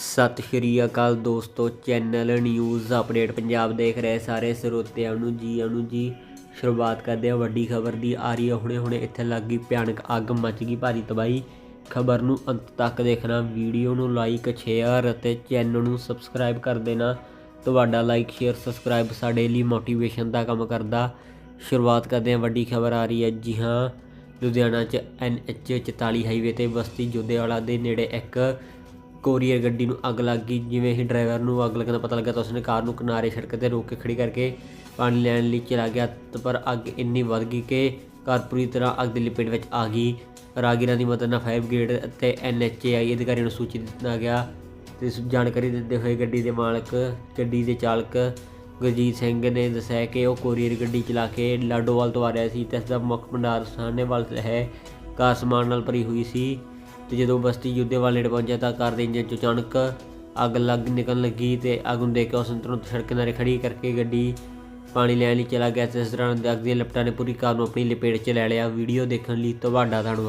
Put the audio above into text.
ਸਤਿ ਸ਼੍ਰੀ ਅਕਾਲ ਦੋਸਤੋ, channel news update Punjab ਦੇਖ ਰਹੇ ਸਾਰੇ ਸਰੋਤਿਆਂ ਨੂੰ ਜੀ ਆਇਆਂ ਨੂੰ ਜੀ। ਸ਼ੁਰੂਆਤ ਕਰਦੇ ਹਾਂ ਵੱਡੀ ਖਬਰ ਦੀ। ਆ ਰਹੀ ਹੈ ਹੁਣੇ ਹੁਣੇ ਇੱਥੇ ਲੱਗ ਗਈ ਭਿਆਨਕ ਅੱਗ, ਮਚ ਗਈ ਭਾਰੀ ਤਬਾਹੀ। ਖਬਰ ਨੂੰ ਅੰਤ ਤੱਕ ਦੇਖਣਾ, ਵੀਡੀਓ ਨੂੰ ਲਾਈਕ, ਸ਼ੇਅਰ ਅਤੇ ਚੈਨਲ ਨੂੰ ਸਬਸਕ੍ਰਾਈਬ ਕਰ ਦੇਣਾ। ਤੁਹਾਡਾ ਲਾਈਕ, ਸ਼ੇਅਰ, ਸਬਸਕ੍ਰਾਈਬ ਸਾਡੇ ਲਈ ਮੋਟੀਵੇਸ਼ਨ ਦਾ ਕੰਮ ਕਰਦਾ। ਸ਼ੁਰੂਆਤ ਕਰਦੇ ਹਾਂ ਵੱਡੀ ਖਬਰ ਆ ਰਹੀ ਹੈ ਜੀ ਹਾਂ, ਲੁਧਿਆਣਾ ਚ ਐਨਐਚ 44 ਹਾਈਵੇ ਤੇ ਬਸਤੀ ਜੋਧੇਵਾਲਾ ਦੇ ਨੇੜੇ ਇੱਕ ਕੋਰੀਅਰ ਗੱਡੀ ਨੂੰ ਅੱਗ ਲੱਗ ਗਈ, ਜਿਵੇਂ ਹੀ ਡਰਾਈਵਰ ਨੂੰ ਅੱਗ ਲੱਗਣ ਦਾ ਪਤਾ ਲੱਗਾ ਤਾਂ ਉਸਨੇ ਕਾਰ ਨੂੰ ਕਿਨਾਰੇ ਸੜਕ ਤੇ ਰੋਕ ਕੇ ਖੜੀ ਕਰਕੇ ਪਾਣੀ ਲੈਣ ਲਈ ਚਲਾ ਗਿਆ, ਤੇ ਪਰ ਅੱਗ ਇੰਨੀ ਵੱਧ ਗਈ ਕਿ ਕਾਰ ਪੂਰੀ ਤਰ੍ਹਾਂ ਅੱਗ ਦੀ ਲਪੇਟ ਵਿੱਚ ਆ ਗਈ। ਰਾਗੀਰਾਂ ਦੀ ਮਦਦ ਨਾਲ ਫਾਇਰ ਬ੍ਰਿਗੇਡ ਅਤੇ ਐਨਐਚਏਆਈ ਅਧਿਕਾਰੀਆਂ ਨੂੰ ਸੂਚਿਤ ਦਿੱਤਾ ਗਿਆ ਤੇ ਜਾਣਕਾਰੀ ਦਿੰਦੇ ਹੋਏ ਗੱਡੀ ਦੇ ਮਾਲਕ, ਗੱਡੀ ਦੇ ਚਾਲਕ ਗੁਰਜੀਤ ਸਿੰਘ ਨੇ ਦੱਸਿਆ ਕਿ ਉਹ ਕੋਰੀਅਰ ਗੱਡੀ ਚਲਾ ਕੇ ਲਾਡੋਵਾਲ ਤੋਂ ਆ ਰਿਹਾ ਸੀ ਤੇ ਇਸ ਦਾ ਮੁੱਖ ਭੰਡਾਰ ਸਾਹਨੇਵਾਲ ਹੈ। ਕਾਰ ਸਮਾਨ ਨਾਲ ਭਰੀ ਹੋਈ ਸੀ। ਤੇ ਜਦੋਂ ਬਸਤੀ ਯੁੱਧੇਵਾਲ ਨੇੜੇ ਪਹੁੰਚਿਆ ਤਾਂ ਕਾਰ ਦੇ ਇੰਜਨ 'ਚੋਂ ਅਚਾਨਕ ਅੱਗ ਲੱਗ ਨਿਕਲਣ ਲੱਗੀ ਤੇ ਅੱਗ ਨੂੰ ਦੇਖ ਕੇ ਉਸ ਤੁਰੰਤ ਸੜਕ ਕਿਨਾਰੇ ਖੜੀ ਕਰਕੇ ਗੱਡੀ ਪਾਣੀ ਲੈਣ ਲਈ ਚਲਾ ਗਿਆ। ਤੇ ਇਸ ਦੌਰਾਨ ਅੱਗ ਦੀਆਂ ਲਪਟਾਂ ਨੇ ਪੂਰੀ ਕਾਰ ਨੂੰ ਆਪਣੀ ਲਪੇਟ 'ਚ ਲੈ ਲਿਆ। ਵੀਡੀਓ ਦੇਖਣ ਲਈ ਤੁਹਾਡਾ ਧੰਨਵਾਦ